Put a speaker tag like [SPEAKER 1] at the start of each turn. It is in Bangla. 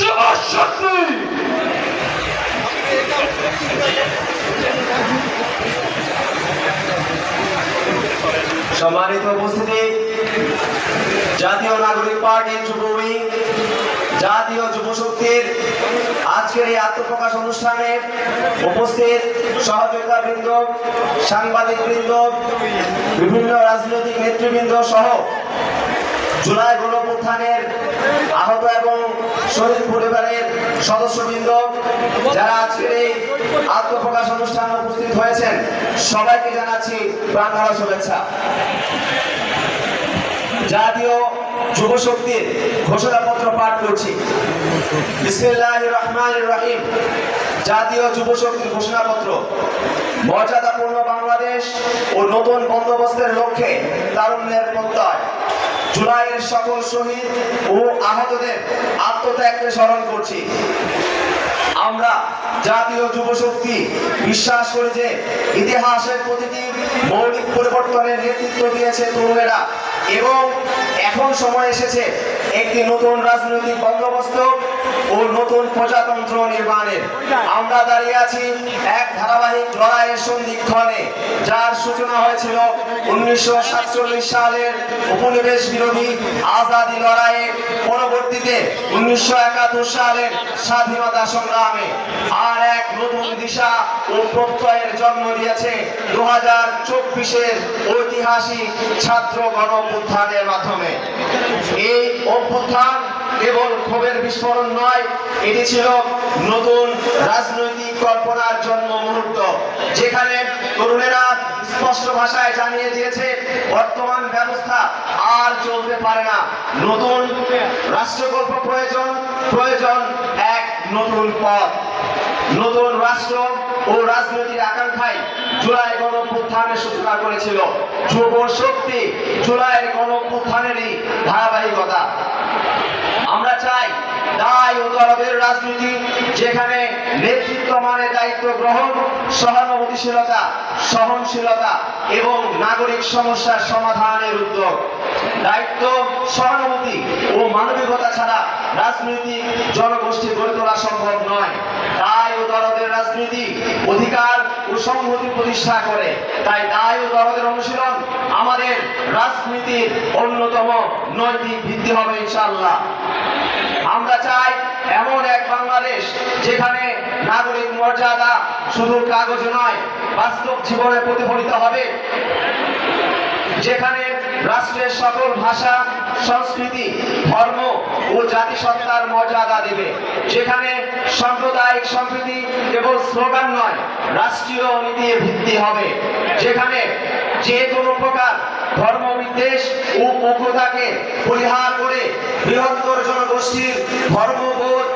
[SPEAKER 1] যুব শক্তি
[SPEAKER 2] সম্মানিত উপস্থিতি, জাতীয় নাগরিক পার্টির যুব উইং জাতীয় যুব শক্তির আজকের এই আত্মপ্রকাশ অনুষ্ঠানে উপস্থিত সহযোগিতা বৃন্দ সাংবাদিক বৃন্দ বিভিন্ন রাজনৈতিক নেতৃবৃন্দ সহ জুলাই গণপ্রত্থানের আহত এবং শহীদ পরিবারের সদস্যবৃন্দ যারা আজকের এই আত্মপ্রকাশ অনুষ্ঠানে উপস্থিত হয়েছেন, সবাইকে জানাচ্ছি প্রাণ ঢালা শুভেচ্ছা। জাতীয় যুব শক্তির ঘোষণাপত্র পাঠ করছি। জাতীয় যুব শক্তির ঘোষণাপত্র। মর্যাদাপূর্ণ বাংলাদেশ ও নতুন বন্দোবস্তের লক্ষ্যে তারুণ্যের প্রত্যয়। জুলাইয়ের সকল শহীদ ও আহতদের আত্মত্যাগকে স্মরণ করছি। আমরা জাতীয় যুব শক্তি বিশ্বাস করি যে ইতিহাসের প্রতিটি মৌলিক পরিবর্তনের নেতৃত্ব দিয়েছে তরুণেরা এবং এখন সময় এসেছে একটি নতুন রাজনৈতিক বন্দোবস্ত ও নতুন প্রজাতন্ত্র নির্মাণের আমরা দাঁড়িয়ে আছি এক ধারাবাহিক লড়াইয়ের সন্ধিক্ষণে, যার সূচনা হয়েছিল উনিশশো সাতচল্লিশ সালের উপনিবেশ বিরোধী আজাদি লড়াইয়ে, পরবর্তীতে উনিশশো একাত্তর সালের স্বাধীনতা সংগ্রামে। আর এক নতুন দিশা ও প্রত্যয়ের জন্ম দিয়েছে দু হাজার চব্বিশের ঐতিহাসিক ছাত্র গণ অভ্যুত্থানের মাধ্যমে। এই অভ্যুত্থান কেবল ক্ষোভের বিস্ফোরণ নয়, এটি ছিল নতুন রাজনৈতিক কল্পনার জন্ম মুহূর্ত, যেখানে তরুণেরা স্পষ্ট ভাষায় জানিয়ে দিয়েছে, বর্তমান ব্যবস্থা আর চলতে পারে না। নতুন রাষ্ট্রকল্প প্রয়োজন প্রয়োজন এক নতুন পথ। নতুন রাষ্ট্র ও রাজনৈতিক আকাঙ্ক্ষায় জুলাই গণপ্রত্থানের সূচনা করেছিল। যুব শক্তি গণপ্রত্থানেরই ধারাবাহিকতা। আমরা চাই রাজনীতি যেখানে নেতৃত্ব মানে দায়িত্ব গ্রহণ, সহানুভূতিশীলতা, সহনশীলতা এবং নাগরিক সমস্যার সমাধানের উদ্যোগ। দায়িত্ব, সহানুভূতি মানবিকতা ছাড়া রাজনৈতিক জনগোষ্ঠী গড়ে তোলা সম্ভব নয়। দায় ও দরদের রাজনীতি অধিকার ও সংহতি প্রতিষ্ঠা করে। তাই দায় ও দরদের অনুশীলন আমাদের রাজনীতির অন্যতম নৈতিক ভিত্তি হবে ইনশাআল্লাহ। আমরা চাই এমন এক বাংলাদেশ যেখানে নাগরিক মর্যাদা শুধু কাগজে নয়, বাস্তব জীবনে প্রতিফলিত হবে। যেখানে রাষ্ট্রের সকল ভাষা সংস্কৃতি, ধর্ম ও জাতিসত্তার মর্যাদা দেবে। যেখানে সাম্প্রদায়িক সম্প্রীতি কেবল স্লোগান নয়, রাষ্ট্রীয় নীতির ভিত্তি হবে। যেখানে যে কোনো প্রকার ধর্ম বিদ্বেষ ও উগ্রতাকে পরিহার করে বৃহত্তর জনগোষ্ঠীর ধর্মবোধ